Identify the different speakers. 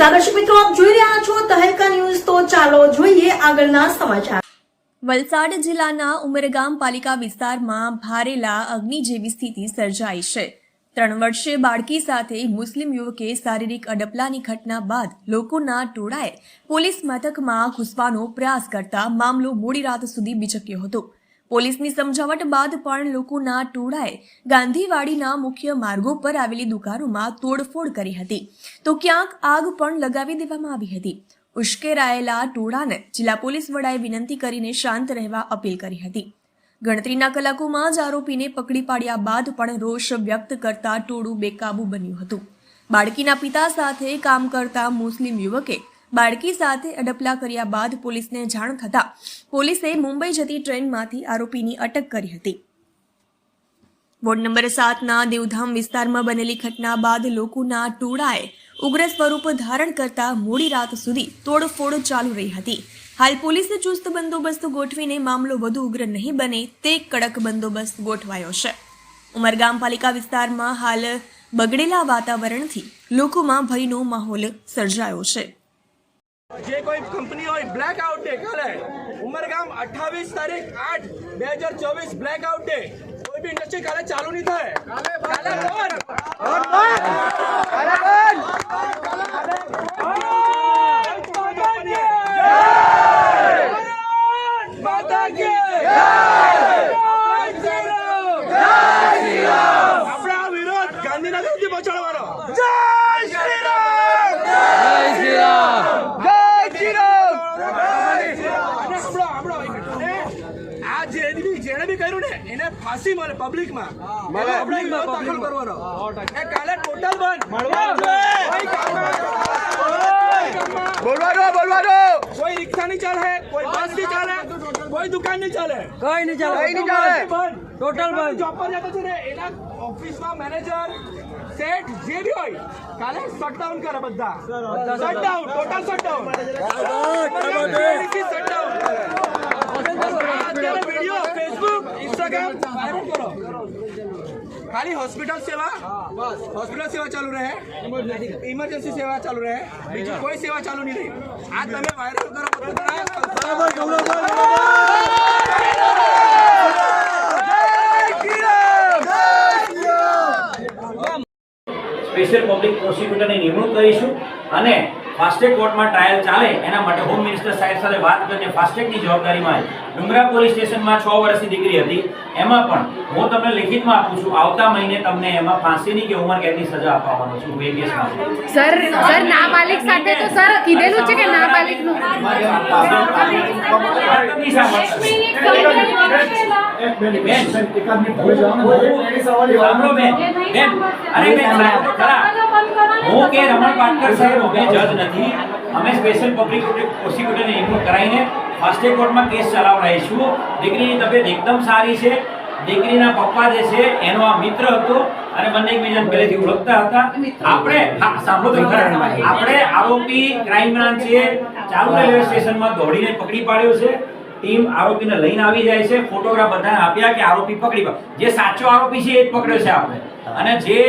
Speaker 1: નમસ્કાર દર્શક મિત્રો, આપ જોઈ રહ્યા છો તહેલકા ન્યૂઝ. તો ચાલો જોઈએ આગળના સમાચાર.
Speaker 2: વલસાડ જિલ્લાના ઉમરગામ પાલિકા વિસ્તારમાં ભારેલા અગ્નિ જેવી સ્થિતિ સર્જાઈ છે. ત્રણ વર્ષે બાળકી સાથે મુસ્લિમ યુવકે શારીરિક અડપલાની ઘટના બાદ લોકોના ટોળાએ પોલીસ મથકમાં ઘૂસવાનો પ્રયાસ કરતા મામલો મોડી રાત સુધી બીચક્યો હતો. પોલીસની સમજાવટ બાદ પણ લોકોના ટોળાએ ગાંધીવાડીના મુખ્ય માર્ગો પર આવેલી દુકાનોમાં તોડફોડ કરી હતી. તો ક્યાંક આગ પણ લગાવી દેવામાં આવી હતી. ઉશ્કેરાયેલા ટોળાને જિલ્લા પોલીસ વડાએ વિનંતી કરીને શાંત રહેવા અપીલ કરી હતી. ગણતરીના કલાકોમાં જ આરોપીને પકડી પાડ્યા બાદ પણ રોષ વ્યક્ત કરતા ટોળું બેકાબુ બન્યું હતું. બાળકીના પિતા સાથે કામ કરતા મુસ્લિમ યુવકે બાળકી સાથે અડપલા કર્યા બાદ પોલીસને જાણ થતાં પોલીસે મુંબઈ જતી ટ્રેનમાંથી આરોપીની અટક કરી હતી. વોર્ડ નંબર સાતના દેવધામ વિસ્તારમાં બનેલી ઘટના બાદ લોકોના ટોળાએ ઉગ્ર સ્વરૂપ ધારણ કરતા મોડી રાત સુધી તોડફોડ ચાલુ રહી હતી. હાલ પોલીસે ચુસ્ત બંદોબસ્ત ગોઠવીને મામલો વધુ ઉગ્ર નહીં બને તે કડક બંદોબસ્ત ગોઠવાયો છે. ઉમરગામ પાલિકા વિસ્તારમાં હાલ બગડેલા વાતાવરણથી લોકોમાં ભયનો માહોલ સર્જાયો છે.
Speaker 3: જે કોઈ કંપની હોય બ્લેક આઉટ ડે કાલે. ઉમરગામ અઠ્ઠાવીસ તારીખ આઠ, બે હજાર ચોવીસ બ્લેક આઉટ ડે કોઈ બી ઇન્ડસ્ટ્રી કાલે ચાલુ નહીં થાય. કાલે બંધ. માતા કી આપણા વિરોધ ગાંધીનગર સુધી પહોંચાડવાનો જય શ્રી રામ જય શ્રી રામ જય શ્રી રામ અને હમણાં- હમણાં અને આ જે બી બી કર્યું ને એને ફાંસી મળે પબ્લિકમાં એનો આપણે વિરોધ દાખલ કરવાનો એ કાલે ટોટલ બંધ કોઈ કામમાં- કોઈ કામમાં
Speaker 4: બોલવાનો બોલવાનો
Speaker 3: કોઈ રિક્ષા નહીં ચાલે કોઈ બસ નહીં ચાલે કોઈ દુકાન નહીં ચાલે
Speaker 4: કઈ નહીં ચાલે કઈ નહીં ચાલે
Speaker 3: ટોટલ બંધ જોબ પર જતો છે ને એના ઓફિસમાં મેનેજર સેટ જે બી હોય કાલે શટડાઉન કરે બધા શટડાઉન ટોટલ શટડાઉન શટડાઉન ખાલી હોસ્પિટલ સેવા હોસ્પિટલ સેવા ચાલુ રહે ઇમરજન્સી સેવા ચાલુ રહે બીજી કોઈ સેવા ચાલુ નહીં રહી આ તમે વાયરલ કરો
Speaker 5: સ્પેશિયલ પબ્લિક પ્રોસિક્યુટરની નિમણૂક કરીશું અને ફાસ્ટેગ કોર્ટમાં ટ્રાયલ ચાલે એના માટે હોમ મિનિસ્ટર સાહેબ સાથે વાત કરીને ફાસ્ટેગની જવાબદારીમાં ડુંગરા પોલીસ સ્ટેશનમાં છ વર્ષની દીકરી હતી. એમાં પણ હું તમને લિખિતમાં આપું છું આવતા મહિને તમને એમાં ફાંસીની કે ઉંમર કેદની સજા આપવાનો છું બે કેસમાં
Speaker 6: સર સર નાબાલિક સાથે તો સર કીધેલું છે કે નાબાલિગનું
Speaker 5: બેન, સાંભળો બેન, બેન, અરે બેન, સાંભળો ખરા. હું કે રમણ પાટકર સાહેબ અમે જજ નથી અમે સ્પેશિયલ પબ્લિક પ્રોસિક્યુટરને નિમણૂક કરાવીને ફાસ્ટેગ કોર્ટમાં કેસ ચલાવડાવીશું દીકરીની તબિયત એકદમ સારી છે દીકરીના પપ્પા જે છે એનો આ મિત્ર હતો અને બંને એકબીજાને પહેલેથી ઓળખતા હતા આપણે હા, સાંભળો તો આપણે આરોપી ક્રાઇમ બ્રાન્ચે ચાલુ રેલવે સ્ટેશનમાં દોડીને પકડી પાડ્યો છે ટીમ આરોપીને લઈને આવી જાય છે. ફોટોગ્રાફ બધાને આપ્યા કે આરોપી પકડી જે સાચો આરોપી છે એ જ પકડ્યો છે આપણે. અને જે